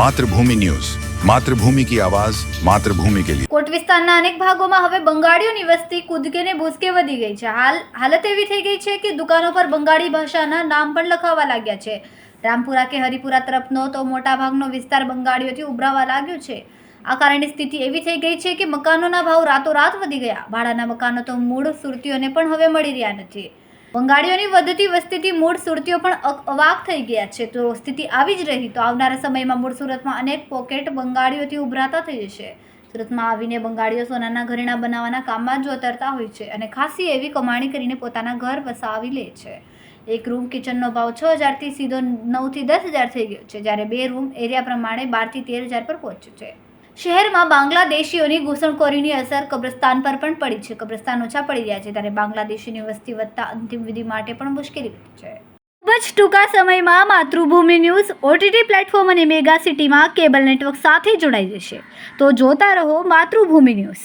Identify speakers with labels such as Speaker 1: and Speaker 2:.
Speaker 1: Mathrubhumi news. Mathrubhumi કી આવાજ, માતૃભૂમિ કે લીએ
Speaker 2: કોટ વિસ્તારના અનેક ભાગોમાં હવે બંગાળીઓની વસ્તી કૂદકે ને ભૂસકે વધી ગઈ છે. હાલ, હાલત એવી થઈ ગઈ છે કે દુકાનો પર બંગાળી ભાષાના નામ પણ લખાવા લાગ્યા છે. રામપુરા કે હરિપુરા તરફનો તો મોટા ભાગનો વિસ્તાર બંગાળીઓથી ઉભરાવા લાગ્યો છે. આ કારણે સ્થિતિ એવી થઈ ગઈ છે કે મકાનોના ભાવ રાતોરાત વધી ગયા. ભાડાના મકાનો તો મૂળ સુરતીઓને પણ હવે મળી રહ્યા નથી. બંગાળીઓની વધતી વસ્તીથી મૂળ સુરતીઓ પણ અવાક થઈ ગયા છે. તો સ્થિતિ આવી જ રહી. તો આવનારા સમયમાં મૂળ સુરતમાં અનેક પોકેટ બંગાળીઓથી ઉભરાતા થઈ જશે. સુરતમાં આવીને બંગાળીઓ સોનાના ઘરેણા બનાવવાના કામમાં જ જોતરતા હોય છે અને ખાસી એવી કમાણી કરીને પોતાના ઘર વસાવી લે છે. એક રૂમ કિચનનો ભાવ છ હજારથી સીધો નવથી દસ હજાર થઈ ગયો છે, જ્યારે બે રૂમ એરિયા પ્રમાણે બારથી તેર હજાર પર પહોંચ્યું છે. શહેરમાં બાંગ્લાદેશીઓની ઘૂસણખોરીની અસર કબ્રસ્તાન પર પણ પડી છે. કબ્રસ્તાન ઓછા પડી રહ્યા છે ત્યારે બાંગ્લાદેશીની વસ્તી વધતા અંતિમ વિધિ માટે પણ મુશ્કેલી વધી છે. ખૂબ જ ટૂંકા સમયમાં માતૃભૂમિ ન્યૂઝ ઓટીટી પ્લેટફોર્મ અને મેગા સિટીમાં કેબલ નેટવર્ક સાથે જોડાઈ જશે. તો જોતા રહો માતૃભૂમિ ન્યૂઝ.